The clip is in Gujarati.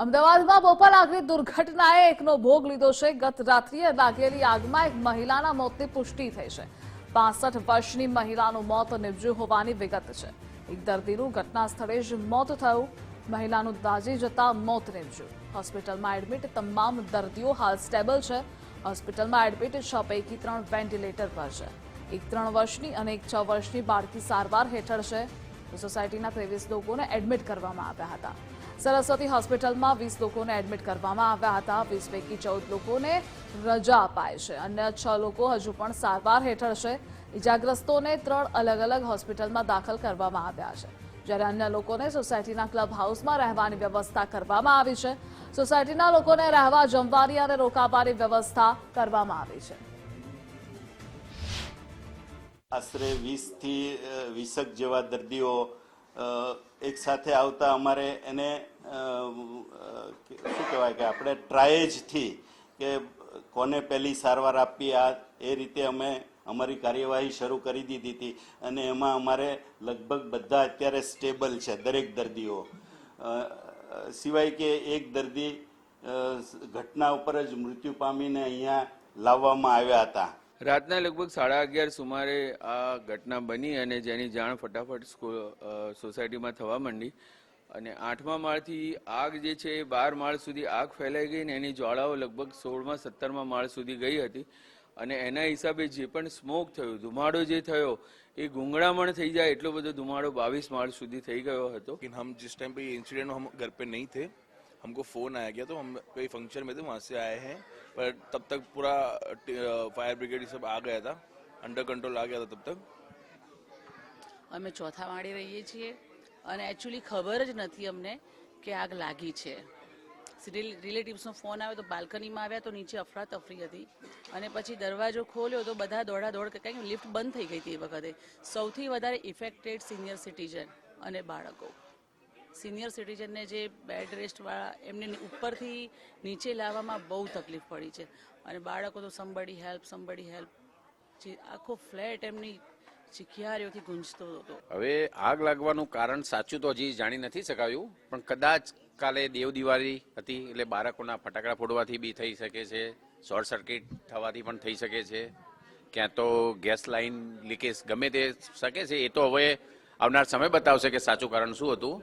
અમદાવાદમાં બોપલ આગની દુર્ઘટનાએ એકનો ભોગ લીધો છે. ગત રાત્રિએ લાગેલી આગમાં એક મહિલાના મોતની પુષ્ટિ થઈ છે. પાસઠ વર્ષની મહિલાનું મોત નિપજ્યું હોવાની વિગત છે. એક દર્દીનું ઘટના સ્થળે જ મોત થયું. મહિલાનું દાઝી જતા મોત નિપજ્યું. હોસ્પિટલમાં એડમિટ તમામ દર્દીઓ હાલ સ્ટેબલ છે. હોસ્પિટલમાં એડમિટ છ પૈકી ત્રણ વેન્ટિલેટર પર છે. એક ત્રણ વર્ષની અને એક છ વર્ષની બાળકી સારવાર હેઠળ છે. સોસાયટીના ત્રેવીસ લોકોને એડમિટ કરવામાં આવ્યા હતા. સરસ્વતી હોસ્પિટલમાં વીસ લોકોને એડમિટ કરવામાં આવ્યા હતા. વીસ પૈકી ચૌદ લોકોને રજા અપાય છે. અન્ય છ લોકો હજુ પણ સારવાર હેઠળ છે. ઇજાગ્રસ્તોને ત્રણ અલગ અલગ હોસ્પિટલમાં દાખલ કરવામાં આવ્યા છે. જ્યારે અન્ય લોકોને સોસાયટીના ક્લબ હાઉસમાં રહેવાની વ્યવસ્થા કરવામાં આવી છે. સોસાયટીના લોકોને રહેવા, જમવાની અને રોકાવાની વ્યવસ્થા કરવામાં આવી છે. આશરે વીસથી વીસક જેવા દર્દીઓ એક સાથે આવતા અમારે એને શું કહેવાય કે આપણે ટ્રાયેજથી કે કોને પહેલી સારવાર આપવી આ, એ રીતે અમે અમારી કાર્યવાહી શરૂ કરી દીધી હતી. અને એમાં અમારે લગભગ બધા અત્યારે સ્ટેબલ છે, દરેક દર્દીઓ. સિવાય કે એક દર્દી ઘટના ઉપર જ મૃત્યુ પામીને અહીંયા લાવવામાં આવ્યા હતા. રાતના લગભગ સાડા અગિયાર સુમારે આ ઘટના બની અને જેની જાણ ફટાફટ સોસાયટીમાં થવા માંડી. અને આઠમા માળથી આગ જે છે એ બાર માળ સુધી આગ ફેલાઈ ગઈ ને એની જ્વાળાઓ લગભગ સોળમાં સત્તરમા માળ સુધી ગઈ હતી. અને એના હિસાબે જે પણ સ્મોક થયો, ધુમાડો જે થયો, એ ગુંગળામણ થઈ જાય એટલો બધો ધુમાડો બાવીસ માળ સુધી થઈ ગયો હતો. હમ, જિસ ટાઈમ પે ઇન્સિડેન્ટ હમ ઘર પે નહીં થે. हमको फ़ोन आया गया तो हम कोई फंक्शन में थे वहाँ से आए हैं पर तब तक पूरा फायर ब्रिगेड सब आ गया था अंडर कंट्रोल आ गया था तब तक અમે ચોથા માળે રહીએ છીએ અને એકચ્યુઅલી ખબર જ નથી અમને કે આગ લાગી છે રિલેટિવ્સનો ફોન આવ્યો તો બાલ્કનીમાં આવ્યા તો નીચે અફરાતફરી હતી અને પછી દરવાજો ખોલ્યો તો બધા દોડા દોડ કારણ કે લિફ્ટ બંધ થઈ ગઈ હતી એ વખતે સૌથી વધારે ઇફેક્ટેડ સિનિયર સિટીઝન અને બાળકો સિનિયર સિટીઝનને જે બેડ રેસ્ટવાળા એમને ઉપરથી નીચે લાવવામાં બહુ તકલીફ પડી છે. અને બાળકો તો સંબડી હેલ્પ સંબડી હેલ્પ જે આખો ફ્લેટ એમની ચીખિયારીઓથી ગુંજતો હતો. હવે આગ લાગવાનું કારણ સાચું તો હજી જાણી નથી શકાયું, પણ કદાચ કાલે દેવ દિવાળી હતી એટલે બાળકોના ફટાકડા ફોડવાથી બી થઈ શકે છે, શોર્ટ સર્કિટ થવાથી પણ થઈ શકે છે. ક્યાં તો ગેસ લાઇન લીકેજ ગમે તે શકે છે, એ તો હવે આવનાર સમય બતાવશે કે સાચું કારણ શું હતું.